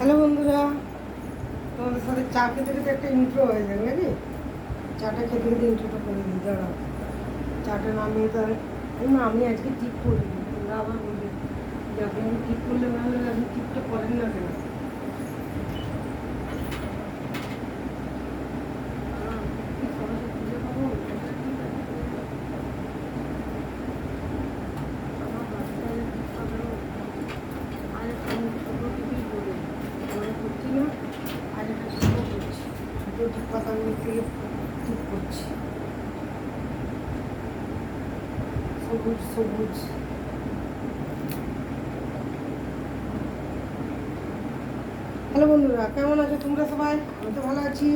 Hello বন্ধুরা, তোমাদের সাথে চা খেতে খেতে একটা ইন্ট্রো হয়ে যায় নাকি? চাটা খেতে খেতে ইন্ট্রোটা করে দিই, দাঁড়াও। চাটা নামিয়ে তাহলে না, আমি আজকে টিপ করিনি, তোমরা আবার বলবে যে আপনি টিপ করলে ভালো আপনি টিপটা করেন না কেন আহ, কি সরস্বতী পুজো পাবো? আমার বাচ্চাদের ঠিক পাবো। আর আমি ছোটো থেকেই বলি মনে করছি না আর এটা ছোটো করছি কথা আমি থেকে ঠিক করছি সবুজ সবুজ হ্যালো বন্ধুরা, কেমন আছো তোমরা সবাই? আমি তো ভালো আছি।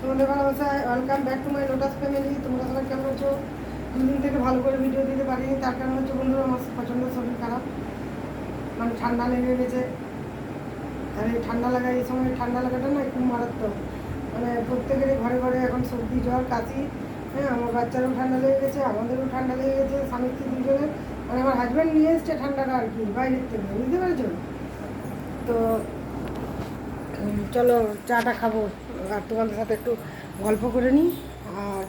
তোমাদের ভালোবাসায় welcome back to my lotus family তোমরা সবাই কেমন আছো? দুদিন থেকে ভালো করে ভিডিও দিতে পারিনি, তার কারণ হচ্ছে বন্ধুরা, আমার প্রচণ্ড শরীর খারাপ। মানে ঠান্ডা লেগে গেছে। আর এই ঠান্ডা লাগা, এই সময় ঠান্ডা লাগাটা না খুব মারাত্মক। মানে প্রত্যেকেরই ঘরে ঘরে এখন সর্দি, জ্বর, কাশি হ্যাঁ আমার বাচ্চারও ঠান্ডা লেগে গেছে, আমাদেরও ঠান্ডা লেগে গেছে স্বামী স্ত্রী দুজনে মানে আমার হাজব্যান্ড নিয়ে এসছে ঠান্ডাটা আর কি, বাইরের থেকে, বুঝতে পেরেছ? তো চলো, চাটা খাব, আর তোমাদের সাথে একটু গল্প করে নিই। আর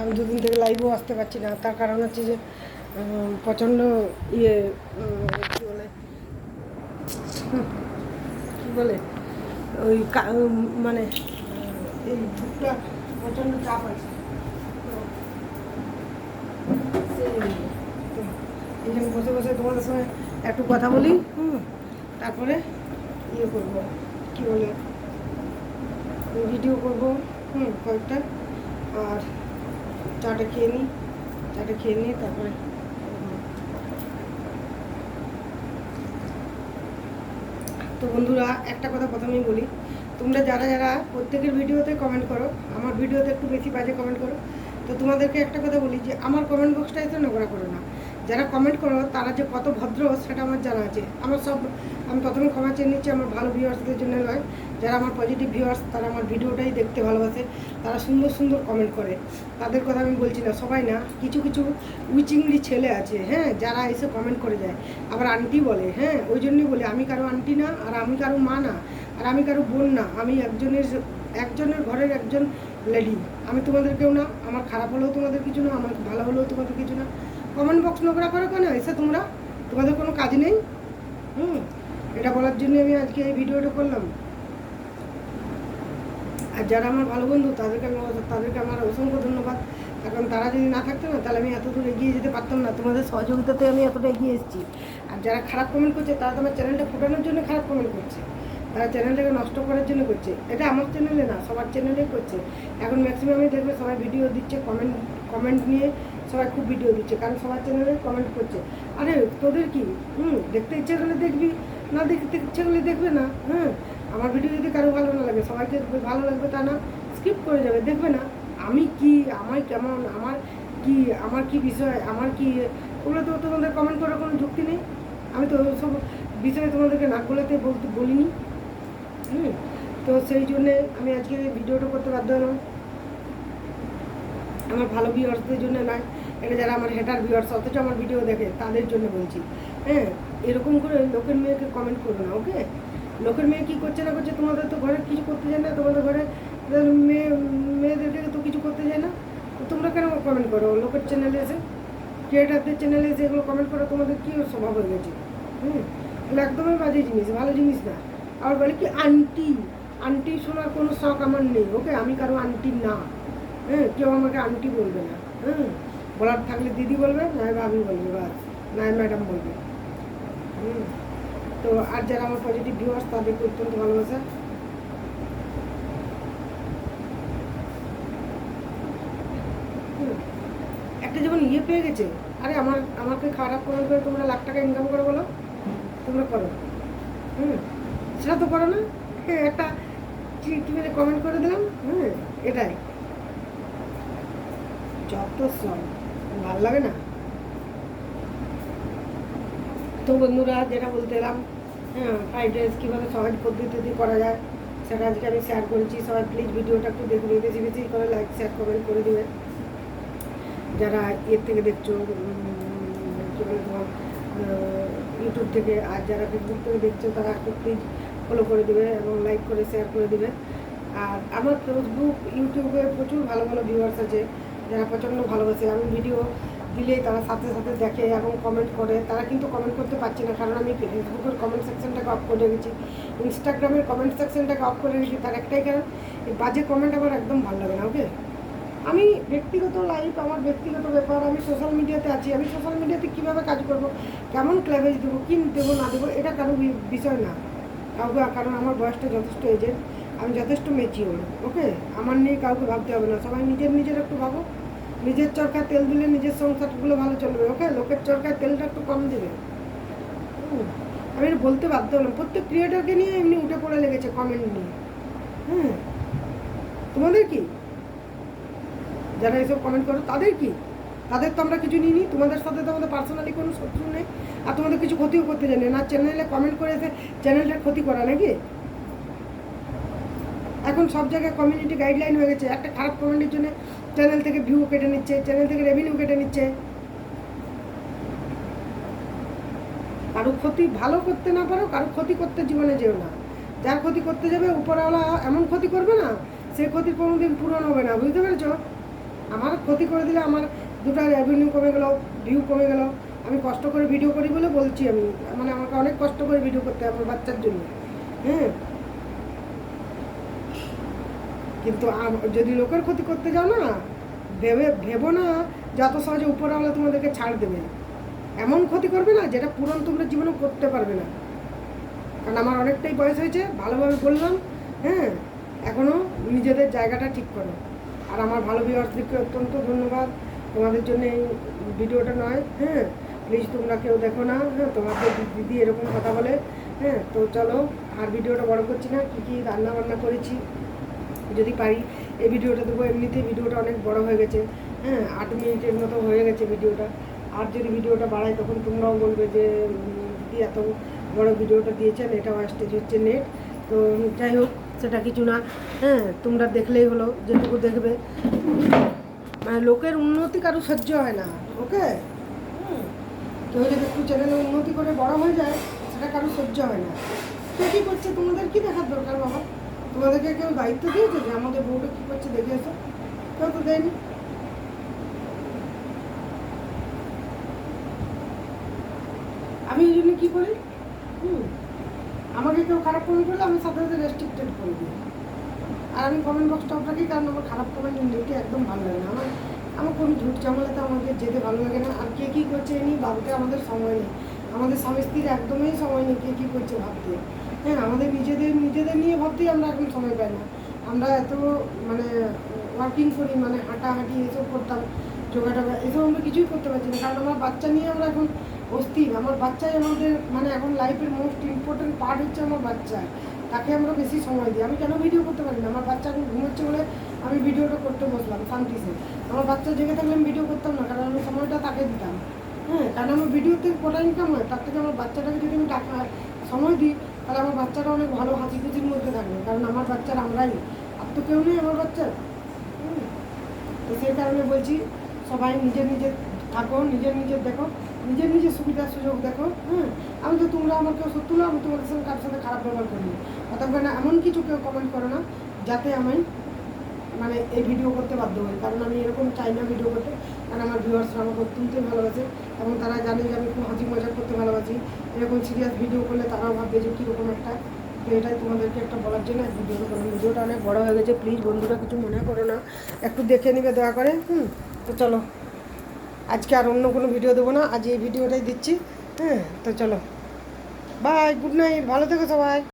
আমি দুদিন থেকে লাইভও আসতে পারছি না, তার কারণ হচ্ছে যে প্রচণ্ড ইয়ে কী বলে? কী বলে? ওই মানে এই বুকটা প্রচণ্ড চাপ আছে। জন্য বসে বসে তোমাদের সঙ্গে একটু কথা বলি, হুম, তারপরে ইয়ে করব, কী বলে ভিডিও করব, হুম, কয়েকটা, আর চাটা খেয়ে নিই চাটা খেয়ে নিয়ে তারপরে তো বন্ধুরা, একটা কথা প্রথমেই বলি। তোমরা যারা যারা প্রত্যেকের ভিডিওতে কমেন্ট করো, আমার ভিডিওতে একটু বেশি বাজে কমেন্ট করো, তো তোমাদেরকে একটা কথা বলি যে, আমার কমেন্ট বক্সটা এসে নোংরা করো না। যারা কমেন্ট করো, তারা যে কত ভদ্র, সেটা আমার জানা আছে। আমার সব, আমি প্রথমে ক্ষমা চেয়ে নিচ্ছি, আমার ভালো ভিউয়ার্সদের জন্য নয়। যারা আমার পজিটিভ ভিউয়ার্স তারা আমার ভিডিওটাই দেখতে ভালোবাসে। তারা সুন্দর সুন্দর কমেন্ট করে। তাদের কথা আমি বলছি না, সবাই না, কিছু কিছু উইচিংলি ছেলে আছে হ্যাঁ যারা এসে কমেন্ট করে যায়। আবার আন্টি বলে হ্যাঁ ওই জন্যই বলি, আমি কারও আন্টি না, আর আমি কারও মা না, আর আমি কারও বোন না, আমি একজনের একজনের ঘরের একজন লেডি আমি তোমাদের কেউ না, আমার খারাপ হলেও তোমাদের কিছু না, আমার ভালো হলেও তোমাদের কিছু না। কমেন্ট বক্স নোংরা করো কেন? এসে তোমরা। তোমাদের কোনো কাজ নেই? হুম? এটা বলার জন্য আমি আজকে এই ভিডিওটা করলাম। আর যারা আমার ভালো বন্ধু, তাদেরকে আমি তাদেরকে আমার অসংখ্য ধন্যবাদ। কারণ তারা যদি না থাকতো না, তাহলে আমি এত দূর এগিয়ে যেতে পারতাম না। তোমাদের সহযোগিতাতে আমি এতটা এগিয়ে এসেছি। আর যারা খারাপ কমেন্ট করছে, তারা তো আমার চ্যানেলটা ফোটানোর জন্য খারাপ কমেন্ট করছে। তারা চ্যানেলটাকে নষ্ট করার জন্য করছে। এটা আমার চ্যানেলে না, সবার চ্যানেলেই করছে। এখন ম্যাক্সিমামই দেখবে সবাই ভিডিও দিচ্ছে কমেন্ট কমেন্ট নিয়ে। সবাই খুব ভিডিও দিচ্ছে, কারণ সবার চ্যানেলে কমেন্ট করছে। আরে, তোদের কি? হুম, দেখতে ইচ্ছে করলে দেখবি, না দেখতে ইচ্ছে করলে দেখবে না হ্যাঁ আমার ভিডিও যদি কারও ভালো না লাগে, সবাইকে ভালো লাগবে তা না স্কিপ করে যাবে, দেখবে না। আমি কি আমার কেমন, আমার কি আমার কি বিষয়, আমার কি ওগুলো তো তোমাদের কমেন্ট করার কোনো যুক্তি নেই। আমি তো সব বিষয়ে তোমাদেরকে নাক গলাতে বলতে বলিনি। হুম, তো সেই জন্যে আমি আজকে ভিডিওটা করতে বাধ্য হলাম। আমার ভালো ভিউয়ার্সদের জন্য নয়। এটা যারা আমার হেটার ভিউয়ার্স অথচ আমার ভিডিও দেখে, তাদের জন্য বলছি। হ্যাঁ এরকম করে লোকের মেয়েকে কমেন্ট করো না ওকে লোকের মেয়ে কী করছে না করছে, তোমাদের তো ঘরে কিছু করতে যায় না, তোমাদের ঘরে মেয়ে, মেয়েদেরকে তো কিছু করতে যায় না। তোমরা কেন কমেন্ট করো? লোকের চ্যানেলে এসে ক্রিয়েটারদের চ্যানেলে এসে এগুলো কমেন্ট করো, তোমাদের কী স্বভাব হয়ে গেছে? হুম? একদমই বাজে জিনিস, ভালো জিনিস না। আবার বলে কি আন্টি আন্টি শোনার কোনো শখ আমার নেই ওকে আমি কারও আন্টি না। হ্যাঁ কেউ আমাকে আন্টি বলবে না। হ্যাঁ বলার থাকলে দিদি বলবে নয় ভাবি বলবে বাস নয় ম্যাডাম বলবে। হুম। তো আর যারা আমার পজিটিভ ভিউয়ার্স তাদেরকে অত্যন্ত ভালোবাসা। একটা যেমন ইয়ে পেয়ে গেছে, আরে আমার, আমাকে খারাপ কমেন্ট করে তোমরা লাখ টাকা ইনকাম করো বলো, তোমরা করো। হুম। সেটা তো করো না। হ্যাঁ একটা কি কমেন্ট করে দিলাম? হ্যাঁ এটাই। যত ভালো লাগে না? তো বন্ধুরা, যেটা বলতে এলাম হ্যাঁ ফ্রাইড রাইস কীভাবে সহজ পদ্ধতিতে করা যায়, সেটা আজকে আমি শেয়ার করেছি। সবাই প্লিজ ভিডিওটা একটু দেখবে বেশি বেশি করে লাইক শেয়ার কমেন্ট করে দেবে যারা এর থেকে দেখছ কী বলে তোমার ইউটিউব থেকে, আর যারা ফেসবুক থেকে দেখছ, তারা একটু প্লিজ ফলো করে দিবে এবং লাইক করে শেয়ার করে দিবে। আর আমার ফেসবুক ইউটিউবে প্রচুর ভালো ভালো ভিউয়ার্স আছে। যারা প্রচণ্ড ভালোবাসে, আমি ভিডিও দিলেই তারা সাথে সাথে দেখে এবং কমেন্ট করে। তারা কিন্তু কমেন্ট করতে পারছে না, কারণ আমি ফেসবুকের কমেন্ট সেকশনটাকে অফ করে রেখেছি। ইনস্টাগ্রামের কমেন্ট সেকশনটাকে অফ করে রেখেছি, তার একটাই কারণ, এই বাজে কমেন্ট আমার একদম ভালো লাগে না ওকে আমি ব্যক্তিগত লাইফ আমার ব্যক্তিগত ব্যাপার, আমি সোশ্যাল মিডিয়াতে আছি। আমি সোশ্যাল মিডিয়াতে কীভাবে কাজ করব? কেমন ক্লেভেজ দেবো? কী দেবো, না দেবো? এটা কারও বিষয় না। কাউকে কারণ আমার বয়সটা যথেষ্ট এজেড আমি যথেষ্ট মেচিওর ওকে আমার নিয়ে কাউকে ভাবতে হবে না, সবাই নিজের নিজের একটু ভাবো। নিজের চরকায় তেল দিলে নিজের সংসারগুলো ভালো চলবে ওকে লোকের চরকায় তেলটা একটু কম দেবে। আমি এটা বলতে বাধ্য হলাম। প্রত্যেক ক্রিয়েটারকে নিয়ে এমনি উঠে পড়ে লেগেছে কমেন্ট নিয়ে। হ্যাঁ তোমাদের কি? যারা এসব কমেন্ট করো, তাদের কি? তাদের তো আমরা কিছু নিইনি, তোমাদের সাথে তো আমাদের পার্সোনালি কোনো শত্রু নেই। আর তোমাদের কিছু ক্ষতিও করতে জানি না। চ্যানেলে কমেন্ট করে এসে চ্যানেলটার ক্ষতি করা নাকি? এখন সব জায়গায় কমিউনিটি গাইডলাইন হয়ে গেছে। একটা খারাপ কমেন্টের জন্য চ্যানেল থেকে ভিউ কেটে নিচ্ছে চ্যানেল থেকে রেভিনিউ কেটে নিচ্ছে। কারও ক্ষতি ভালো করতে না পারো, কারও ক্ষতি করতে জীবনে যেও না। যার ক্ষতি করতে যাবে, উপরওয়ালা এমন ক্ষতি করবে না, সে ক্ষতি কোনোদিন পূরণ হবে না, বুঝতে পেরেছ? আমার ক্ষতি করে দিলে আমার দুটো রেভিনিউ কমে গেলো ভিউ কমে গেলো। আমি কষ্ট করে ভিডিও করি বলে বলছি আমি। মানে আমাকে অনেক কষ্ট করে ভিডিও করতে হয় আমার বাচ্চার জন্য। হ্যাঁ? কিন্তু যদি লোকের ক্ষতি করতে যাও না, ভেবে, ভেবো না, যত সহজে উপরওয়ালা তোমাদেরকে ছাড় দেবে। এমন ক্ষতি করবে না যেটা পূরণ তোমরা জীবনে করতে পারবে না। কারণ আমার অনেকটাই বয়স হয়েছে, ভালোভাবে বললাম হ্যাঁ এখনও নিজেদের জায়গাটা ঠিক করো। আর আমার ভালো বিভাগকে অত্যন্ত ধন্যবাদ। তোমাদের জন্য এই ভিডিওটা নয় হ্যাঁ প্লিজ তোমরা কেউ দেখো না হ্যাঁ তোমাদের দিদি এরকম কথা বলে হ্যাঁ তো চলো, আর ভিডিওটা বড় করছি না, কী কী রান্না বান্না করেছি যদি পারি, এই ভিডিওটা দেবো। এমনিতেই ভিডিওটা অনেক বড় হয়ে গেছে। হ্যাঁ আট মিনিটের মতো হয়ে গেছে ভিডিওটা। আর যদি ভিডিওটা বাড়াই তখন তোমরাও বলবে যে দিদি এত বড় ভিডিওটা দিয়েছেন, এটা ওয়াস্টেজ হচ্ছে নেট তো যাই হোক, সেটা কিছু না। হ্যাঁ তোমরা দেখলেই হলো, যেটুকু দেখবে। মানে লোকের উন্নতি কারও সহ্য হয় না, ওকে? কেউ যদি একটু চ্যানেলে উন্নতি করে বড় হয়ে যায়, সেটা কারও সহ্য হয় না। কে কী করছে? তোমাদের কি দেখার দরকার, বাবা? তোমাদেরকে কেউ দায়িত্ব দিয়েছে যে আমাদের বউটা কী করছে দেখে এসো? কেউ তো দেয়নি। আমি এই জন্য কী করি? হুম, আমাকে কেউ খারাপ কমেন্ট করলে আমি সাথে সাথে রেস্ট্রিক্টেড করে দিই। আর আমি কমেন্ট বক্সটা ওটাকে কারণ আমার খারাপ কমেন্ট নেটে একদম ভালো লাগে না। আমার আমার কোনো ঝুট ঝামেলাতে আমাকে যেতে ভালো লাগে না। আর কে কী করছে এ নিয়ে ভাবতে আমাদের সময় নেই। আমাদের স্বামী স্ত্রীর একদমই সময় নেই কে কী করছে ভাবতে। হ্যাঁ আমাদের নিজেদের নিজেদের নিয়ে ভাবতেই আমরা এখন সময় পাই না। আমরা এত মানে ওয়ার্কিং করি মানে হাঁটাহাঁটি এসব করতাম যোগা এসব আমরা কিছুই করতে পারছি না। কারণ আমার বাচ্চা নিয়ে আমরা এখন অস্থির। আমার বাচ্চাই আমাদের মানে এখন লাইফের মোস্ট ইম্পর্টেন্ট পার্ট হচ্ছে আমার বাচ্চা। তাকে আমরা বেশি সময় দিই। আমি কেন ভিডিও করতে পারি না? আমার বাচ্চা এখন ঘুমোচ্ছে বলে আমি ভিডিওটা করতে বসলাম শান্তিতে আমার বাচ্চা জেগে থাকলে আমি ভিডিও করতাম না, কারণ আমি সময়টা তাকে দিতাম। হ্যাঁ কারণ আমার ভিডিওতে কটা ইনকাম হয়। তার থেকে আমার বাচ্চাটাকে যদি আমি টাকা, সময় দিই তাহলে আমার বাচ্চাটা অনেক ভালো হাতি খুঁজির মধ্যে থাকবে, কারণ আমার বাচ্চার আমরাই। আর তো কেউ নেই আমার বাচ্চার। তো সেই কারণে বলছি, সবাই নিজের নিজের থাকো নিজের নিজের দেখো নিজের নিজের সুবিধা সুযোগ দেখো হ্যাঁ? আমি তো তোমরা আমার কেউ সত্যি আমি তোমাদের সঙ্গে কার সাথে খারাপ ব্যবহার করি অতএব এমন কিছু কেউ কমেন্ট করো না, যাতে আমি মানে এই ভিডিও করতে বাধ্য হই কারণ আমি এরকম চাই না ভিডিও করতে। কারণ আমার ভিউয়ার্সরা আমাকে অত্যন্তই ভালোবাসে এবং তারা জানে যে আমি খুব হাসি মজা করতে ভালোবাসি। এরকম সিরিয়াস ভিডিও করলে তারাও ভাববে যে কীরকম একটা। তো এটাই তোমাদেরকে একটা বলার জন্য ভিডিওটা করলাম। ভিডিওটা অনেক বড়ো হয়ে গেছে। প্লিজ বন্ধুরা, কিছু মনে করো না। একটু দেখে নিবে দয়া করে, হুম? তো চলো। আজকে আর অন্য কোনো ভিডিও দেবো না। আজ এই ভিডিওটাই দিচ্ছি হ্যাঁ তো চলো। বাই গুড নাইট ভালো থেকো সবাই।